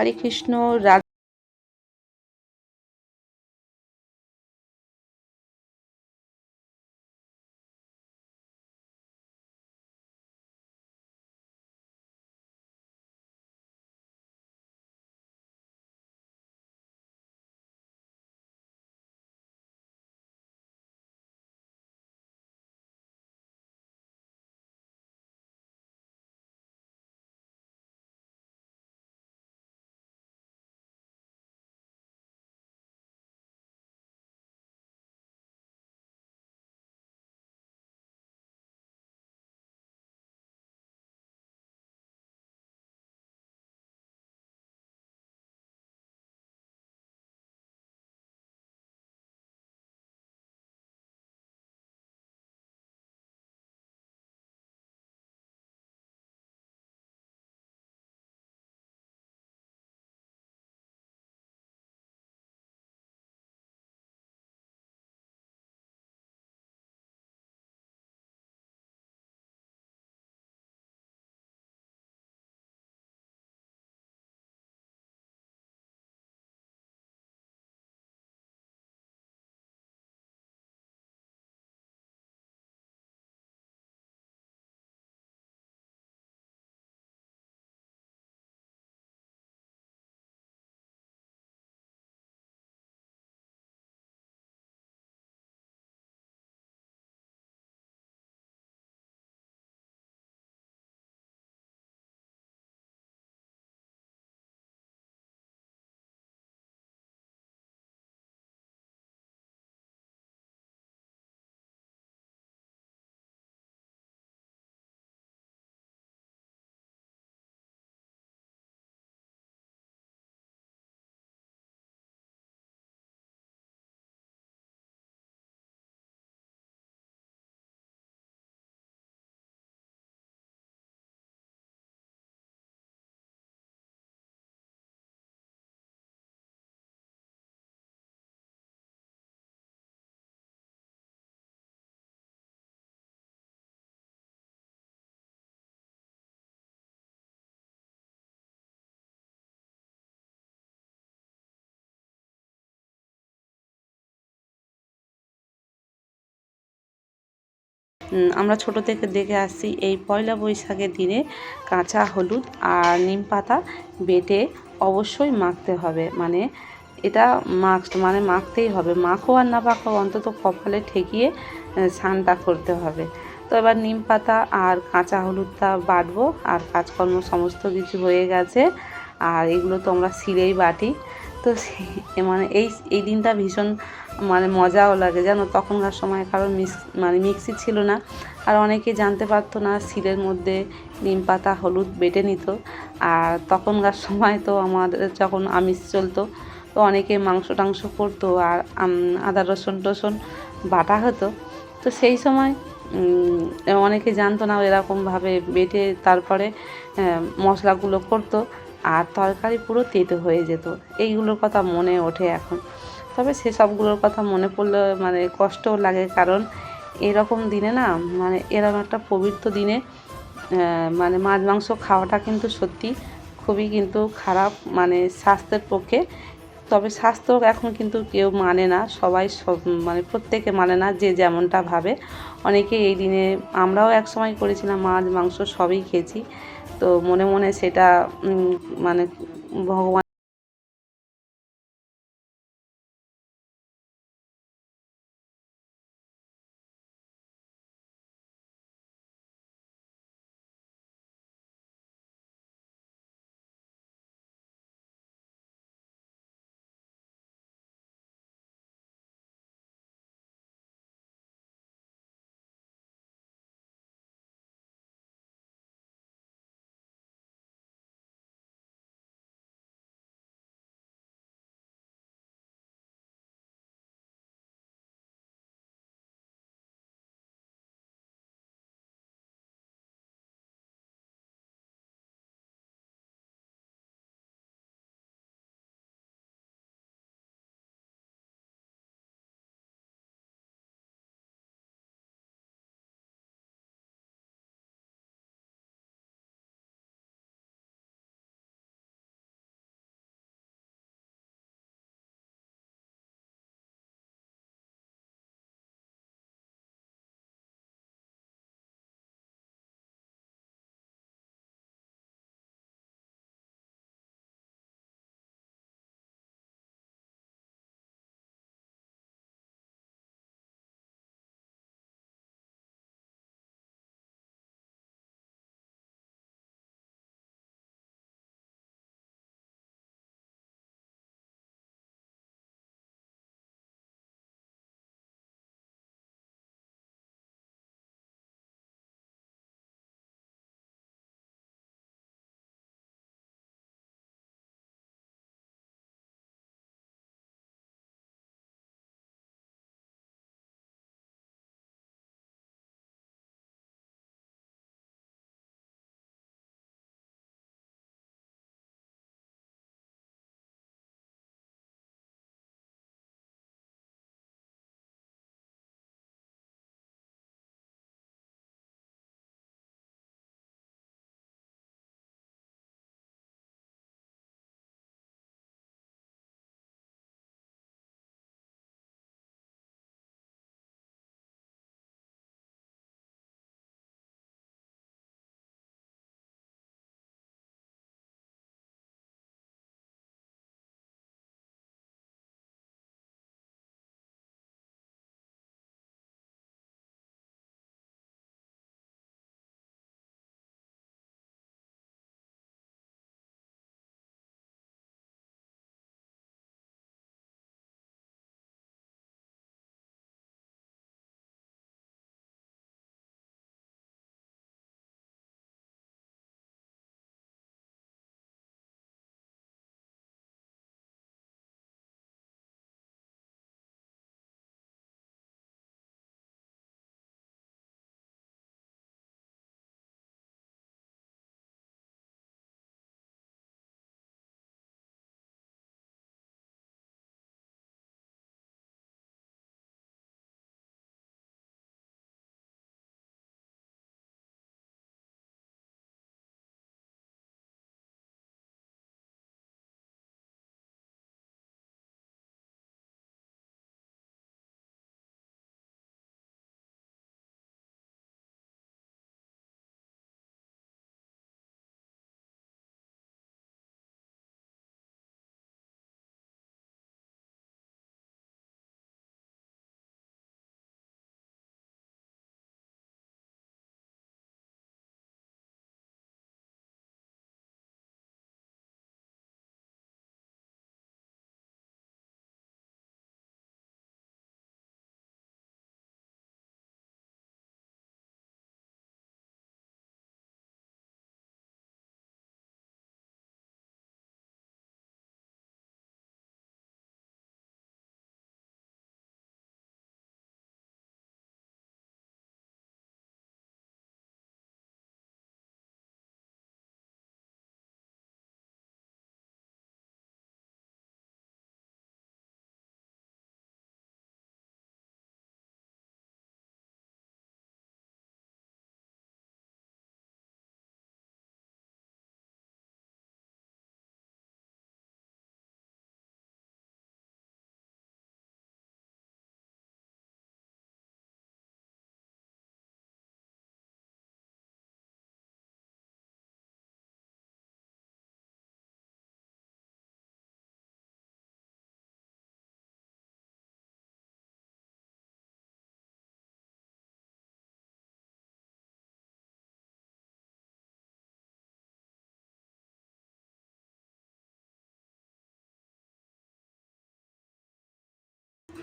হরে কৃষ্ণ আমরা ছোট থেকে দেখে আসছি এই পয়লা বৈশাখের দিনে কাঁচা হলুদ আর নিম পাতা বেটে অবশ্যই মাখতে হবে। মানে এটা মাখ মানে মাখতেই হবে। মাখো আর না মাখো অন্তত কপালে ঠেকিয়ে স্নানটা করতে হবে। তো এবার নিম পাতা আর কাঁচা হলুদটা বাটবো। আর কাজকর্ম সমস্ত কিছু হয়ে গেছে। আর এগুলো তো আমরা শিলেই বাটি। তো মানে এই এই দিনটা ভীষণ মানে মজাও লাগে জানো? তখনকার সময় কারণ মিক্স মানে মিক্সি ছিল না। আর অনেকে জানতে পারতো না শিলের মধ্যে নিম পাতা, হলুদ বেটে নিত। আর তখনকার সময় তো আমাদের যখন আমিষ চলতো, তো অনেকে মাংস টাংস করতো আর আদা, রসুন টসুন বাটা হতো। তো সেই সময় অনেকে জানতো না এরকমভাবে বেটে তারপরে মশলাগুলো করতো। আর তরকারি পুরো তেতো হয়ে যেত। এইগুলোর কথা মনে ওঠে এখন। তবে সেসবগুলোর কথা মনে পড়লে মানে কষ্টও লাগে কারণ এরকম দিনে না মানে এরকম একটা পবিত্র দিনে মানে মাছ মাংস খাওয়াটা কিন্তু সত্যি খুবই কিন্তু খারাপ মানে স্বাস্থ্যের পক্ষে তবে স্বাস্থ্য এখন কিন্তু কেউ মানে না, সবাই সব মানে প্রত্যেকে মানে না যে যেমনটা ভাবে। অনেকে এই দিনে আমরাও এক সময় করেছিলাম, মাছ, মাংস সবই খেয়েছি। তো মনে মনে সেটা মানে ভগবান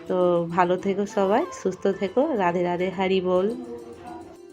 তো ভালো থেকো সবাই সুস্থ থেকো রাধে রাধে হারি বল।